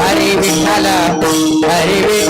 हरी विठ्ठल हरी विठ्ठल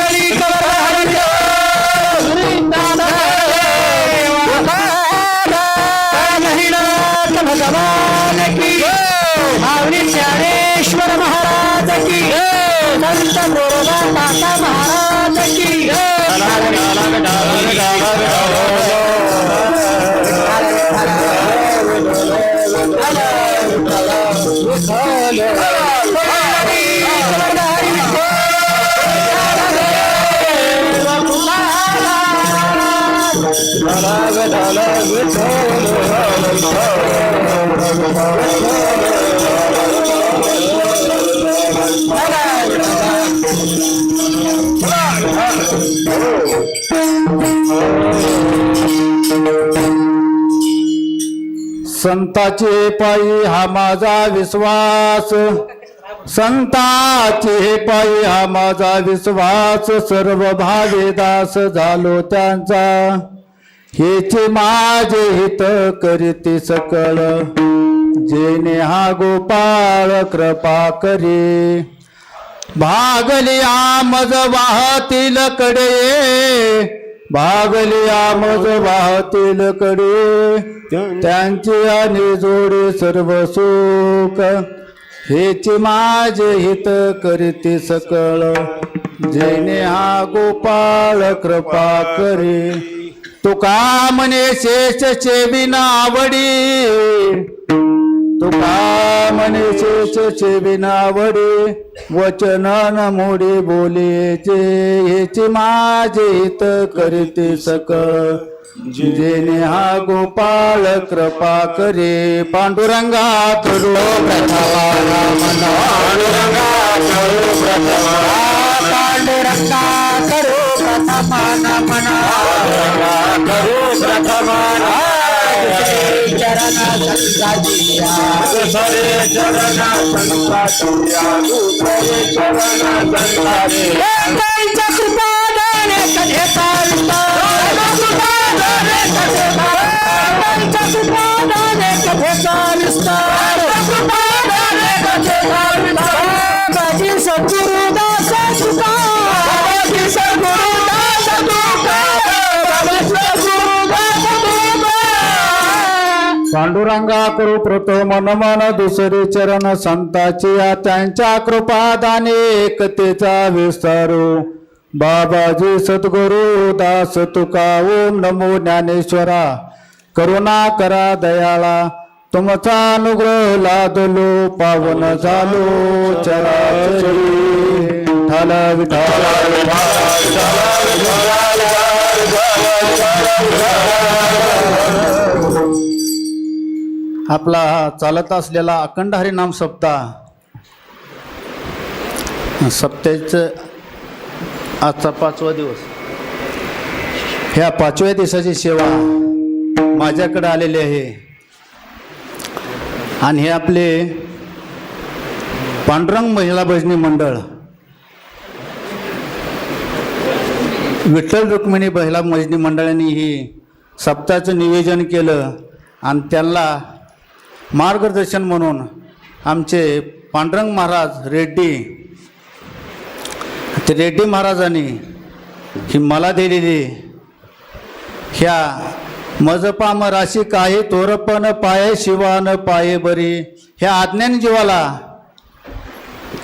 भगवान की भावनी ज्ञानेश्वर महाराज की संत गोरोबा माता महाराज की संताचे पायी हा माझा विश्वास. संताचे पायी हा माझा विश्वास. सर्व भावे दास झालो त्यांचा. हेचे माझे हित करीते सकळ. जेने हा गोपाळ कृपा करे. भागली आमज वाहतील कडे भागली आमज वाहतील कडे त्यांची आणि जोडे सर्व सुख. हेच माझे हित करीते सकळ जेने हा गोपाळ कृपा करे. तुका म्हणे शेष चेविना आवडी तुका चेविना आवडी वचन न मोडी बोलेचे हेचे माझे हित करीते सकळ जेने हा गोपाळ कृपा करे पांडुरंगा करू प्रथमा मना पांडुरंगा करो प्रथमा नमना करो प्रथमा संगाजिया त्यांच्या कृपादाने कधे चालता त्यांच्या कृपादाने कधे चालता बाजी पांडुरंगा करू प्रथम मन दुसरे चरण संताची या त्यांच्या कृपादाने एकतेचा विस्तारू. बाबाजी सद्गुरु दास तुका ओम नमो ज्ञानेश्वरा. करुणा करा दयाळा तुमचा अनुग्रह लादलो पावन झालो चराचरी. ठाल विठाल. आपला चालत असलेला अखंड हरिनाम सप्ताह. सप्त्याचं आजचा पाचवा दिवस. ह्या पाचव्या दिवसाची सेवा माझ्याकडे आलेली आहे. आणि हे आपले पांडुरंग महिला भजनी मंडळ. विठ्ठल रुक्मिणी महिला भजनी मंडळाने ही सप्ताहाचं निवेदन केलं आणि त्यांना मार्गदर्शन म्हणून आमचे पांडुरंग महाराज रेड्डी ते रेड्डी महाराजांनी ही मला दिलेली ह्या मजपाम राशी काही तोरपण पाये शिवान पाये बरी. ह्या आज्ञान जीवाला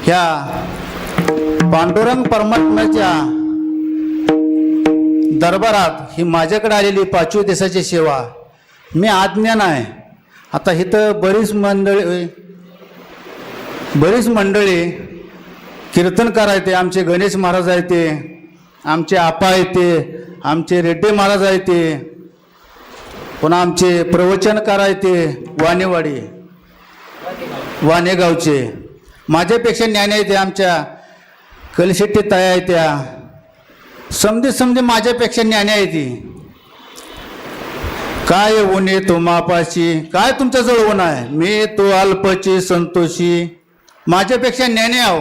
ह्या पांडुरंग परमात्म्याच्या दरबारात ही माझ्याकडे आलेली पाचवी देशाची सेवा. मी आज्ञान आहे आता इथं बरीच मंडळी बरीच मंडळी कीर्तनकार आहेत आमचे गणेश महाराज आहेत ते आमचे आपा येते आमचे रेड्डी महाराज आहेत ते पुन्हा आमचे प्रवचनकार आहेत ते वाणेवाडी वाणेगावचे. माझ्यापेक्षा ज्ञाने आहे ते आमच्या कलशेट्टी ताया आहेत त्या. समजे समजे माझ्यापेक्षा ज्ञानी आहे ती. काय उणे तो मापाशी? काय तुमच्याजवळ ऊन आहे? मी तो अल्पची संतोषी. माझ्यापेक्षा ज्ञानी आहो.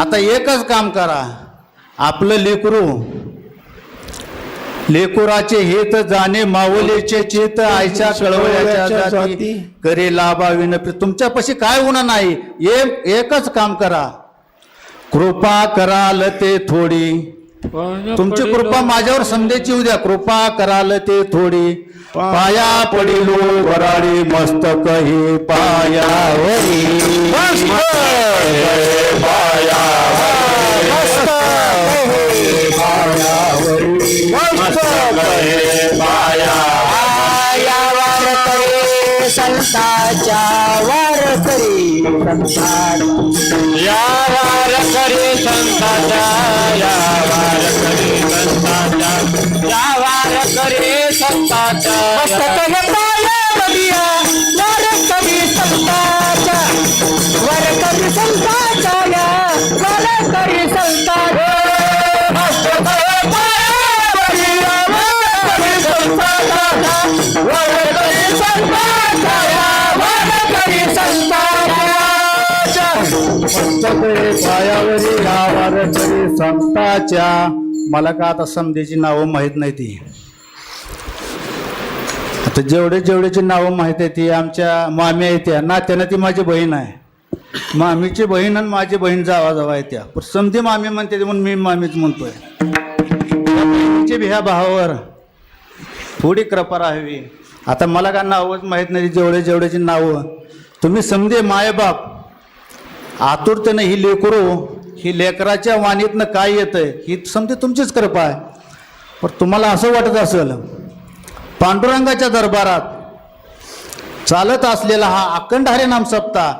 आता एकच काम करा. आपलं लेकरू. लेकुराचे हित जाणे माऊलीचे चित आयच्या कळवळ्याच्या जाती. करे लाभाविन तुमच्यापाशी काय होणार नाही? एक एकच काम करा. कृपा कराल ते थोडी. तुमची कृपा माझ्यावर संदेची उद्या कृपा कराल ते थोडी. पाया पडिलो वराडी मस्तक हे पायावरी संताच्या वार करी संताच्या या वार करी संताच्या या वार करी संताच्या या वार करी संताच्या मस्तक हे पायावरिया वार करी संताच्या वर करी संताच्या या वार करी संताच्या पायावरी गावार तरी संताच्या. मला का आता समधीची नावं माहीत नाही ती. आता जेवढे जेवढेची नावं माहीत आहे ती आमच्या मामी आहे त्या. नात्यानं ती माझी बहीण आहे. मामीची बहीण आणि माझी बहीण जावा जावा आहे त्या. पण समधी मामी म्हणते म्हणून मी मामीच म्हणतोय. भिया बी ह्या भावावर थोडी कृपा राहावी. आता मला का नावच माहीत नाही जेवढे जेवढेची नावं. तुम्ही समजे मायबाप. आतुरतेनं ही लेकरू ही लेकराच्या वाणीतनं काय येतं ही समजे तुमचीच कृपा आहे. पण तुम्हाला असं वाटत असेल पांडुरंगाच्या दरबारात चालत असलेला हा अखंड हरिनाम सप्ताह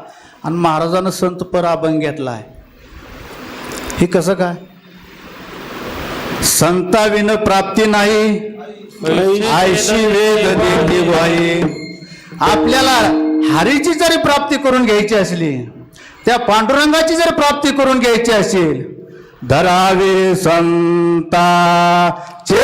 आणि महाराजानं संत पराभंग घेतला आहे हे कसं काय? संताविन प्राप्ती नाही. आयशी वेद देते आपल्याला हरीची जरी प्राप्ती करून घ्यायची असली त्या पांडुरंगाची जर प्राप्ती करून घ्यायची असेल धरावे संता चे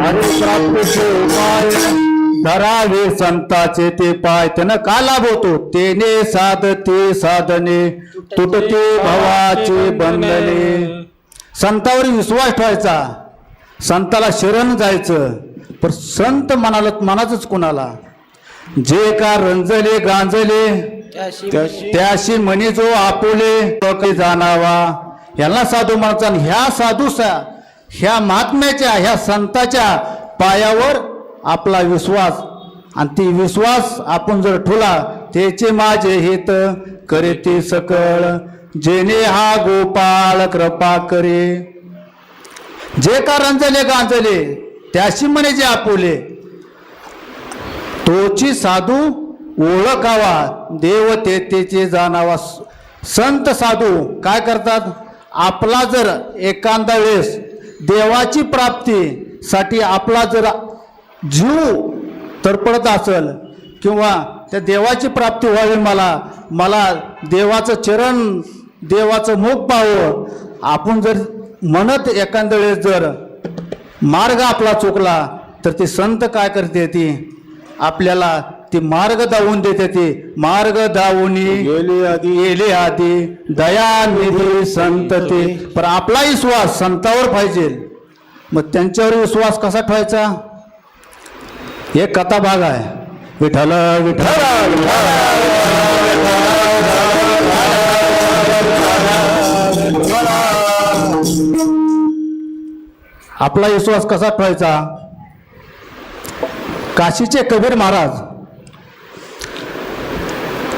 हरिप्राप्तीचे उपाय. धरावे संताचे ते पाय. त्यानं का लाभ होतो तेने साधते साधने. तुटते भवाचे बंधने. संतावर विश्वास ठेवायचा. संताला शरण जायचं. पण संत म्हणाला मनाचंच कुणाला? जे का रंजले गांजले त्याशी म्हणे. जो आपुले जाणावा. ह्याला साधू म्हणायचा आणि ह्या साधू सा ह्या महात्म्याच्या ह्या संताच्या पायावर आपला विश्वास. आणि ती विश्वास आपण जर ठुला त्याचे माझे हित करे ते सकळ. जेणे हा गोपाळ कृपा करे. जे का रंजले गांजले त्याशी म्हणे जे आपुले. तोची साधू ओळखावा देव तेतेचे जाणावा. संत साधू काय करतात? आपला जर एखादा वेळेस देवाची प्राप्तीसाठी आपला जर जीव तडपडत असेल किंवा त्या देवाची प्राप्ती व्हावी मला मला देवाचं चरण देवाचं मुख पाहावं आपण जर म्हणत एखाद्या वेळेस जर मार्ग आपला चुकला तर ते संत काय करते ती? आपल्याला ती मार्ग दावून देते ती. मार्ग दावूनी गेली आधी गेले आधी दयानिधी संत ते. पण आपला विश्वास संतावर पाहिजे. मग त्यांच्यावर विश्वास कसा ठेवायचा? एक कथा भाग आहे. विठ्ठल विठ्ठल आपला विश्वास कसा ठेवायचा? काशीचे कबीर महाराज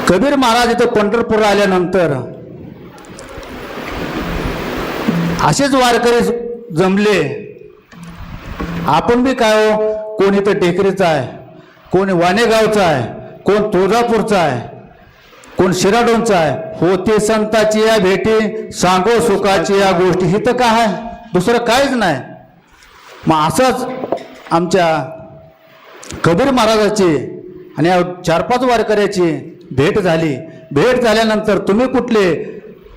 कबीर महाराज इथं पंढरपूर आल्यानंतर असेच वारकरी जमले. आपण बी काय हो? कोण इथं टेकरीचा आहे? कोण वाणेगावचा आहे? कोण तुळजापूरचा आहे? कोण शिराडोंचा आहे? होते संताची या भेटी सांगो सुखाची या गोष्टी. ही तर काय आहे? दुसरं काहीच नाही. मग असंच आमच्या कबीर महाराजाची आणि या चार पाच वारकऱ्याची भेट झाली. भेट झाल्यानंतर तुम्ही कुठले?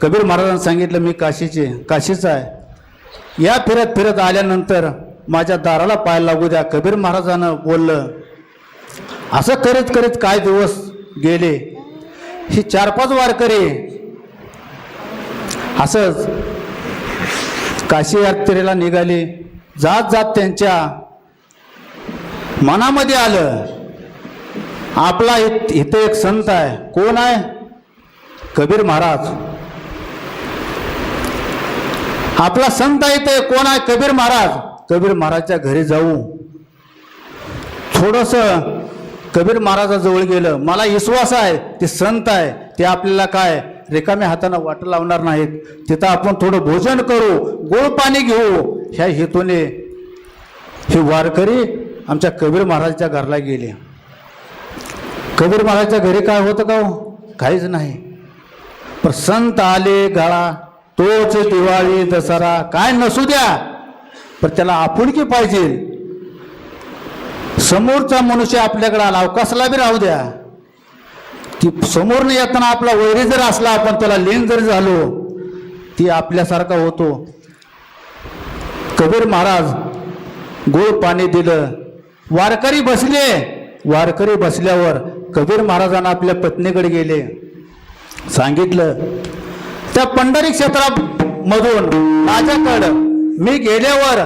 कबीर महाराजांना सांगितलं मी काशीचे काशीचा आहे. या फिरत फिरत आल्यानंतर माझ्या दाराला पाय लागू द्या. कबीर महाराजानं बोललं असं करीत करीत काय दिवस गेले? ही चार पाच वारकरी असंच काशी यात्रेला निघाली. जात जात त्यांच्या मनामध्ये आलं आपला इथे एक संत आहे. कोण आहे? कबीर महाराज. आपला संत आहे इथे कोण आहे? कबीर महाराज. कबीर महाराजच्या घरी जाऊ. थोडस कबीर महाराजाजवळ गेलं. मला विश्वास आहे ते संत आहे. ते आपल्याला काय? रिकाम्या हातानं वाट लावणार नाहीत. तिथं आपण थोडं भोजन करू गोड पाणी घेऊ. ह्या हेतूने हे वारकरी आमच्या कबीर महाराजच्या घरला गेले. कबीर महाराजच्या घरी काय होतं का हो? काहीच नाही. पण संत आले गाळा तोच दिवाळी दसरा काय नसू द्या. पण त्याला आपुलकी पाहिजे. समोरचा मनुष्य आपल्याकडे आला कसला बी राहू द्या. ती समोरनं येताना आपला वैरी जर असला आपण त्याला लीन जरी झालो ती आपल्यासारखा होतो. कबीर महाराज गोड पाणी दिलं. वारकरी बसले. वारकरी बसल्यावर कबीर महाराजांना आपल्या पत्नीकडे गेले. सांगितलं त्या पंढरी क्षेत्रामधून माझ्याकडं मी गेल्यावर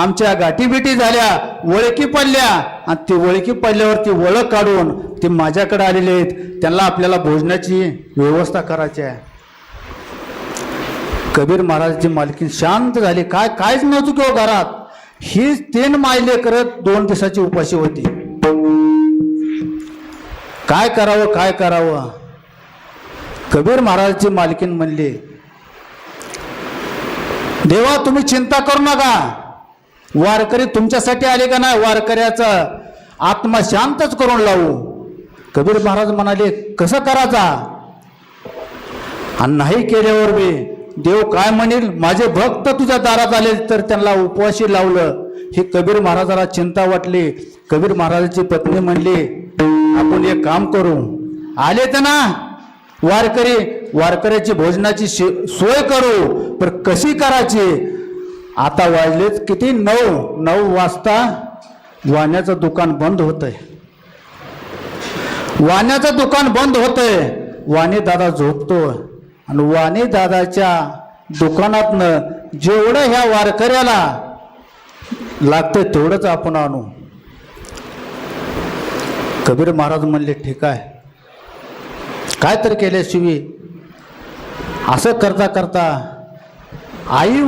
आमच्या गाठीबिटी झाल्या ओळखी पडल्या. आणि ती ओळखी पडल्यावर ती ओळख काढून ती माझ्याकडे आलेली आहेत. त्यांना आपल्याला भोजनाची व्यवस्था करायची आहे. कबीर महाराजची मालकी शांत झाली. काय कायच नव्हतं किंवा हो घरात. ही तीन मायले करत दोन दिवसाची उपाशी होती. काय करावं काय करावं? कबीर महाराजची मालकीन म्हणली देवा तुम्ही चिंता करू नका. वारकरी तुमच्यासाठी आले का नाही? वारकऱ्याचा आत्मा शांतच करून लावू. कबीर महाराज म्हणाले कसं करायचा? आणि नाही केल्यावर मी देव काय म्हणेल? माझे भक्त तुझ्या दारात आले तर त्यांना उपवाशी लावलं. ही कबीर महाराजाला चिंता वाटली. कबीर महाराजाची पत्नी म्हणली आपण एक काम करू. आले तर ना वारकरी. वारकऱ्याची भोजनाची सोय करू. पण कशी करायची? आता वाजलेत किती? नऊ. नऊ वाजता वाण्याचं दुकान बंद होतंय. वाण्याचं दुकान बंद होतंय. वाणी दादा झोपतो आणि वाणी दादाच्या दुकानातनं जेवढं ह्या वारकऱ्याला लागतंय तेवढंच आपण आणू. कबीर महाराज म्हणले ठीक आहे. काय तर केल्याशिवाय असं करता करता आई